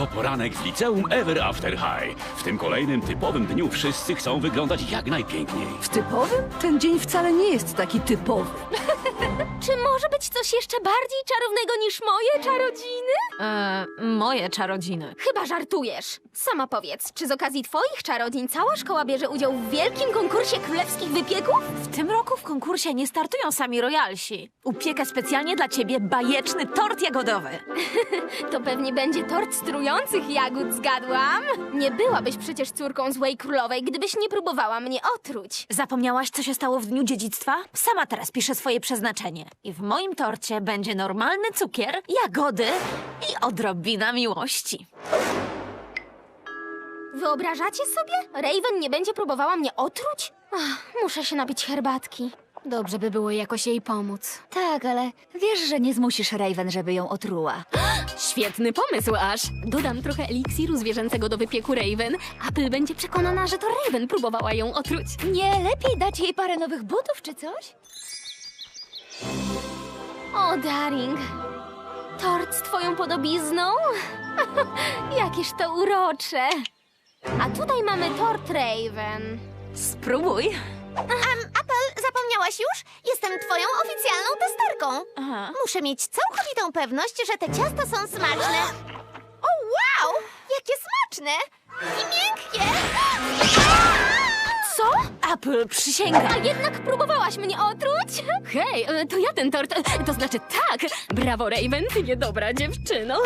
Oto poranek w liceum Ever After High. W tym kolejnym typowym dniu wszyscy chcą wyglądać jak najpiękniej. W typowym? Ten dzień wcale nie jest taki typowy. Czy może być coś jeszcze bardziej czarownego niż moje czarodziny? Eee, moje czarodziny. Chyba żartujesz. Sama powiedz, czy z okazji twoich czarodzień cała szkoła bierze udział w wielkim konkursie królewskich wypieków? W tym roku w konkursie nie startują sami royalsi. Upiekę specjalnie dla ciebie bajeczny tort jagodowy. To pewnie będzie tort z trujących jagód, zgadłam? Nie byłabyś przecież córką złej królowej, gdybyś nie próbowała mnie otruć. Zapomniałaś, co się stało w dniu dziedzictwa? Sama teraz piszę swoje przeznaczenie. I w moim torcie będzie normalny cukier, jagody i odrobina miłości. Wyobrażacie sobie? Raven nie będzie próbowała mnie otruć? Ach, muszę się napić herbatki. Dobrze by było jakoś jej pomóc. Tak, ale wiesz, że nie zmusisz Raven, żeby ją otruła. Świetny pomysł, Aż. Dodam trochę eliksiru zwierzęcego do wypieku Raven. Apple będzie przekonana, że to Raven próbowała ją otruć. Nie lepiej dać jej parę nowych butów czy coś? O, Daring. Tort z twoją podobizną? Jakież to urocze. A tutaj mamy tort Raven. Spróbuj. Apple, zapomniałaś już? Jestem twoją oficjalną testerką. Aha. Muszę mieć całkowitą pewność, że te ciasta są smaczne. O, wow! Jakie smaczne! I miękkie! Co? Apple, przysięgam. A jednak próbowałaś mnie otruć? Hej, e, to ja ten tort. e, To znaczy tak! Brawo, Raven, ty niedobra dziewczyno.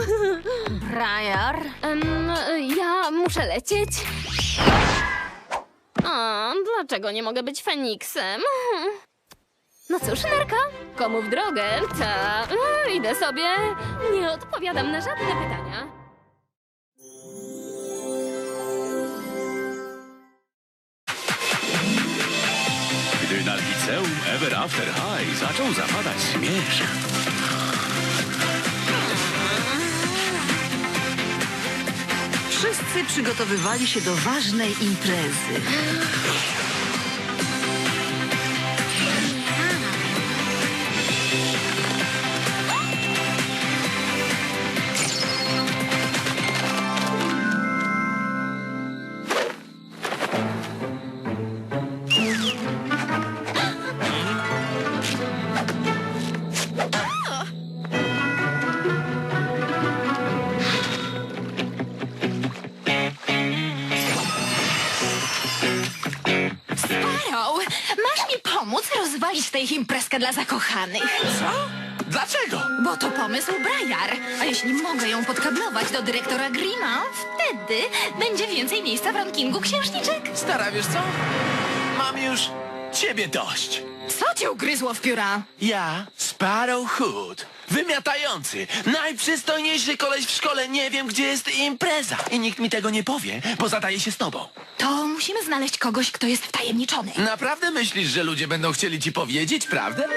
Briar. Em, e, ja muszę lecieć. A, dlaczego nie mogę być Feniksem? No cóż, Nerka, komu w drogę? Ta, idę sobie. Nie odpowiadam na żadne pytania. Gdy na liceum Ever After High zaczął zapadać zmierzch. Wszyscy przygotowywali się do ważnej imprezy. Rozwalić tę imprezkę dla zakochanych? Co? Dlaczego? Bo to pomysł Briar. A jeśli mogę ją podkablować do dyrektora Grima, wtedy będzie więcej miejsca w rankingu księżniczek. Stara, wiesz co? Mam już ciebie dość. Co cię ugryzło w pióra? Ja, Sparrow Hood, wymiatający, najprzystojniejszy koleś w szkole, nie wiem, gdzie jest impreza. I nikt mi tego nie powie, bo zadaje się z tobą. To musimy znaleźć kogoś, kto jest wtajemniczony. Naprawdę myślisz, że ludzie będą chcieli ci powiedzieć prawdę?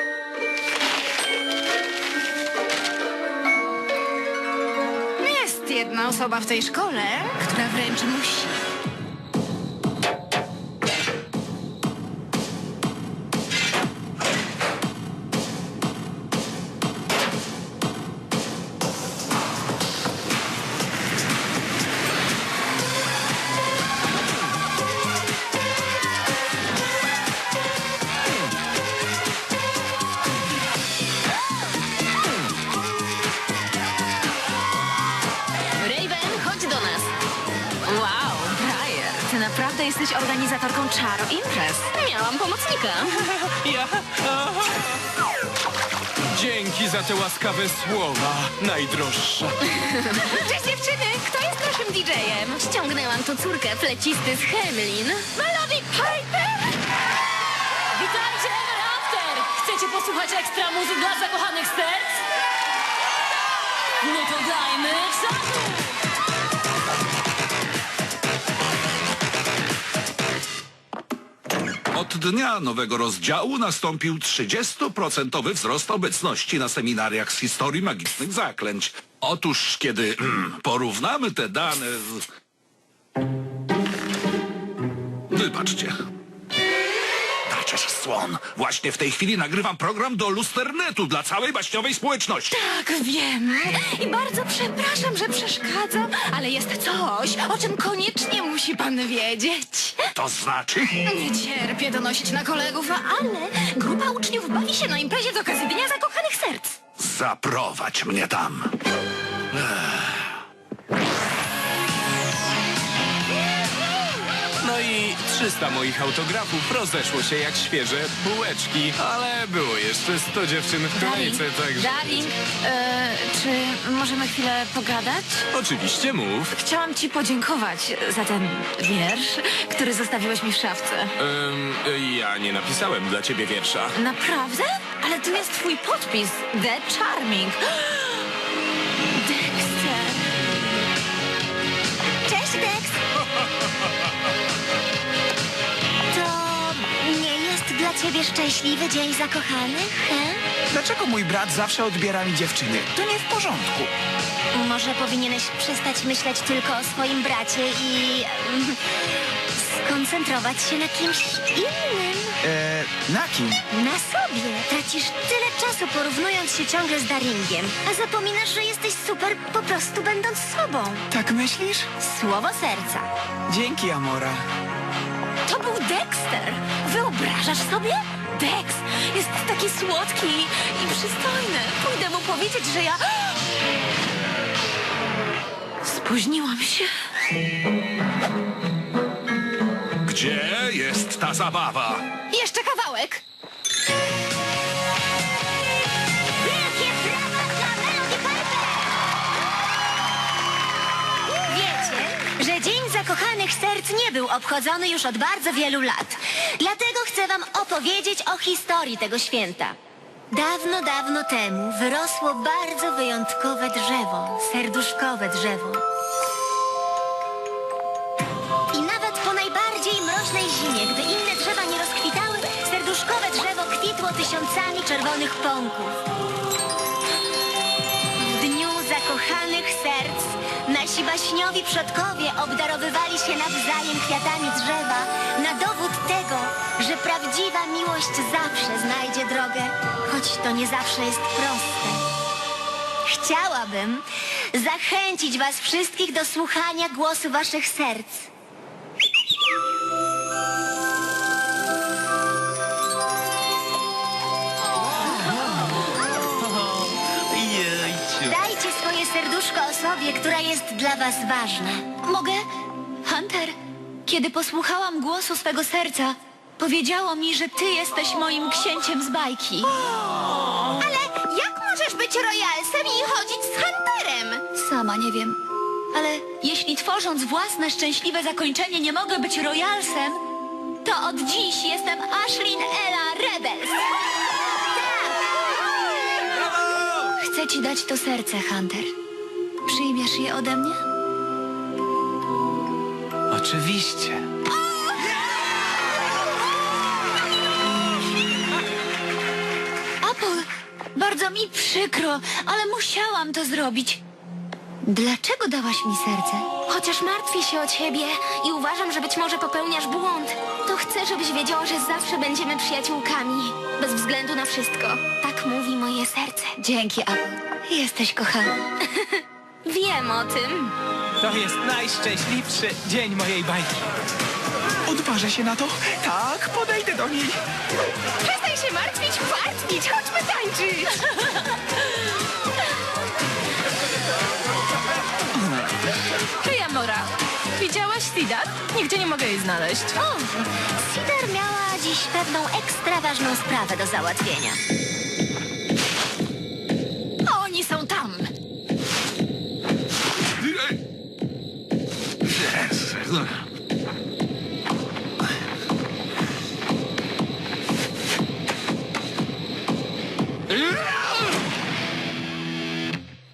Jest jedna osoba w tej szkole, która wręcz musi. Czaro imprez. Miałam pomocnika. Ja? Aha. Dzięki za te łaskawe słowa, najdroższa. Cześć dziewczyny, kto jest naszym DJ-em? Ściągnęłam tu córkę flecisty z Hemlin. Melody Piper! Witajcie, Ever After! Chcecie posłuchać ekstra muzy dla zakochanych serc? No to dajmy Od dnia nowego rozdziału nastąpił 30% wzrost obecności na seminariach z historii magicznych zaklęć. Otóż, kiedy mm, porównamy te dane z... Wybaczcie. Właśnie w tej chwili nagrywam program do lusternetu dla całej baśniowej społeczności. Tak, wiem. I bardzo przepraszam, że przeszkadzam, ale jest coś, o czym koniecznie musi pan wiedzieć. To znaczy? Nie cierpię donosić na kolegów, ale grupa uczniów bawi się na imprezie z okazji Dnia Zakochanych Serc. Zaprowadź mnie tam. No i 300 moich autografów rozeszło się jak świeże bułeczki, ale było jeszcze 100 dziewczyn w kolejce, także... Darling, e, czy możemy chwilę pogadać? Oczywiście mów. Chciałam ci podziękować za ten wiersz, który zostawiłeś mi w szafce. Ja nie napisałem dla ciebie wiersza. Naprawdę? Ale tu jest twój podpis. The Charming. Dexter. Cześć, Dex! Ciebie szczęśliwy dzień zakochanych, he? Dlaczego mój brat zawsze odbiera mi dziewczyny? To nie w porządku. Może powinieneś przestać myśleć tylko o swoim bracie i mm, skoncentrować się na kimś innym. E, na kim? Na sobie. Tracisz tyle czasu porównując się ciągle z Daringiem, a zapominasz, że jesteś super po prostu będąc sobą. Tak myślisz? Słowo serca. Dzięki, Amora. To był Dexter. Wyobrażasz sobie? Dex jest taki słodki i przystojny. Pójdę mu powiedzieć, że ja... Spóźniłam się. Gdzie jest ta zabawa? Jeszcze kawałek. Zakochanych Serc nie był obchodzony już od bardzo wielu lat. Dlatego chcę wam opowiedzieć o historii tego święta. Dawno, dawno temu wyrosło bardzo wyjątkowe drzewo, serduszkowe drzewo. I nawet po najbardziej mroźnej zimie, gdy inne drzewa nie rozkwitały, serduszkowe drzewo kwitło tysiącami czerwonych pąków. Nasi baśniowi przodkowie obdarowywali się nawzajem kwiatami drzewa na dowód tego, że prawdziwa miłość zawsze znajdzie drogę, choć to nie zawsze jest proste. Chciałabym zachęcić was wszystkich do słuchania głosu waszych serc. Serduszko osobie, która jest dla was ważna. Mogę? Hunter, kiedy posłuchałam głosu swego serca, powiedziało mi, że ty jesteś moim księciem z bajki. Ale jak możesz być royalsem i chodzić z Hunterem? Sama nie wiem. Ale jeśli tworząc własne szczęśliwe zakończenie nie mogę być royalsem, to od dziś jestem Ashlyn Ella Rebels. Chcę ci dać to serce, Hunter. Przyjmiesz je ode mnie? Oczywiście. Apple, bardzo mi przykro, ale musiałam to zrobić. Dlaczego dałaś mi serce? Chociaż martwię się o ciebie i uważam, że być może popełniasz błąd, to chcę, żebyś wiedziała, że zawsze będziemy przyjaciółkami. Bez względu na wszystko. Tak mówi moje serce. Dzięki, Apple. Jesteś kochana. Wiem o tym. To jest najszczęśliwszy dzień mojej bajki. Odważę się na to? Tak, podejdę do niej. Przestań się martwić, wartnić, chodźmy tańczyć! Widziałaś Sidat? Nigdzie nie mogę jej znaleźć. O, Cider miała dziś pewną ekstra ważną sprawę do załatwienia. Oni są tam.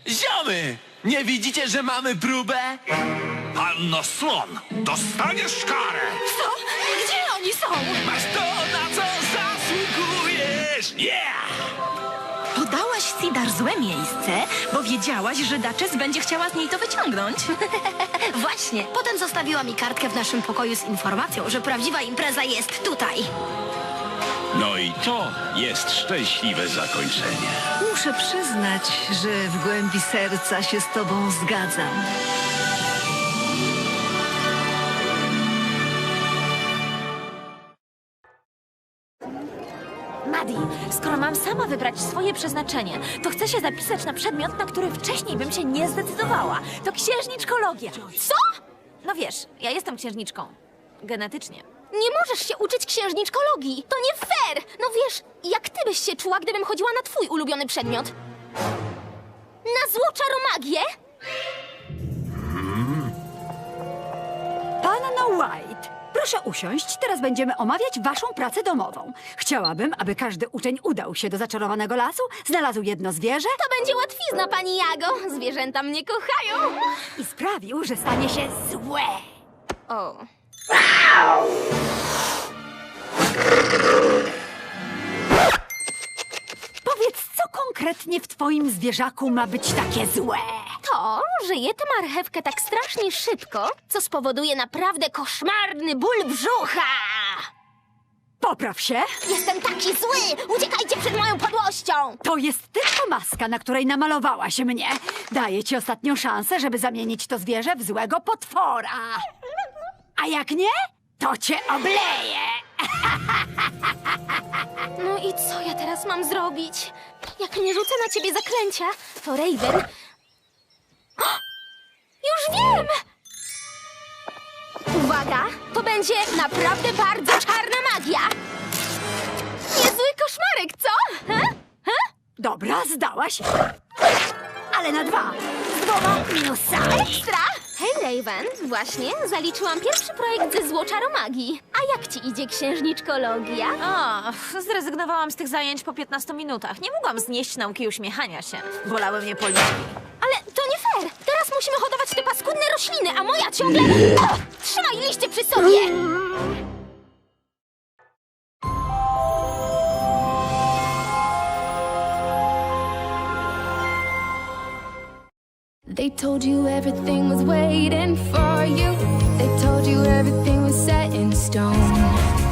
Ziomy! Nie widzicie, że mamy próbę? Panno Słon, dostaniesz karę! Co? Gdzie oni są? Masz to, na co zasługujesz! Yeah! Podałaś Sidar złe miejsce, bo wiedziałaś, że Duchess będzie chciała z niej to wyciągnąć. Właśnie. Potem zostawiła mi kartkę w naszym pokoju z informacją, że prawdziwa impreza jest tutaj. No i to jest szczęśliwe zakończenie. Muszę przyznać, że w głębi serca się z tobą zgadzam. Madi, skoro mam sama wybrać swoje przeznaczenie, to chcę się zapisać na przedmiot, na który wcześniej bym się nie zdecydowała. To księżniczkologia. Co? No wiesz, ja jestem księżniczką. Genetycznie. Nie możesz się uczyć księżniczkologii. To nie fair. No wiesz, jak ty byś się czuła, gdybym chodziła na twój ulubiony przedmiot? Na złoczaromagię? Panno White, proszę usiąść. Teraz będziemy omawiać waszą pracę domową. Chciałabym, aby każdy uczeń udał się do zaczarowanego lasu, znalazł jedno zwierzę To będzie łatwizna, pani Jago. Zwierzęta mnie kochają. i sprawił, że stanie się złe. O. Powiedz, co konkretnie w twoim zwierzaku ma być takie złe? Że je tę marchewkę tak strasznie szybko, co spowoduje naprawdę koszmarny ból brzucha. Popraw się. Jestem taki zły! Uciekajcie przed moją podłością! To jest tylko maska, na której namalowałaś mnie. Daję ci ostatnią szansę, żeby zamienić to zwierzę w złego potwora. A jak nie, to cię obleję. No i co ja teraz mam zrobić? Jak nie rzucę na ciebie zaklęcia, to Raven... Już wiem! Uwaga, to będzie naprawdę bardzo czarna magia! Niezły koszmarek, co? He? He? Dobra, zdałaś. Ale na dwa. Z dwoma minusami. Ekstra! Hej, Raven, właśnie zaliczyłam pierwszy projekt ze złoczaromagii. A jak ci idzie księżniczkologia? O, zrezygnowałam z tych zajęć po 15 minutach. Nie mogłam znieść nauki uśmiechania się. Bolały mnie policzki. To nie fair! Teraz musimy hodować te paskudne rośliny, a moja ciągle... O, trzymaj liście przy sobie! They told you everything was waiting for you. They told you everything was set in stone.